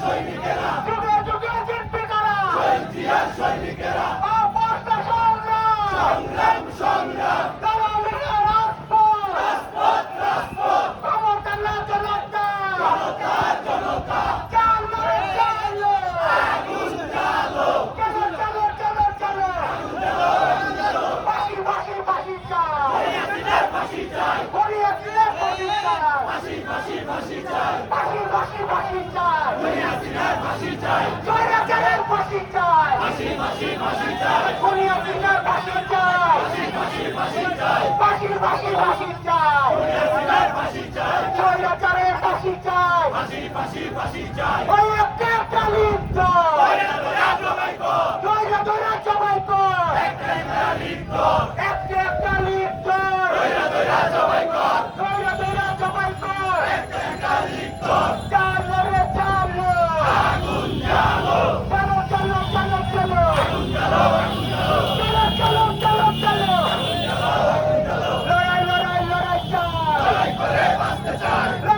সৈনিকেরা। সৈনিকেরা। ফাঁসি ফাঁসি চাই ফাঁসি ফাঁসি ফাঁসি চাই খুনি হাসিনার ফাঁসি চাই স্বৈরাচারের ফাঁসি চাই ফাঁসি ফাঁসি ফাঁসি চাই খুনি হাসিনার ফাঁসি চাই ফাঁসি ফাঁসি ফাঁসি চাই ফাঁসি ফাঁসি ফাঁসি চাই খুনি হাসিনার ফাঁসি চাই স্বৈরাচারের ফাঁসি চাই ফাঁসি ফাঁসি ফাঁসি চাই ওই একটা কালিম চাই ধরে ধরে সবাই কর ধরে ধরে সবাই কর একটা কালিম কর the time.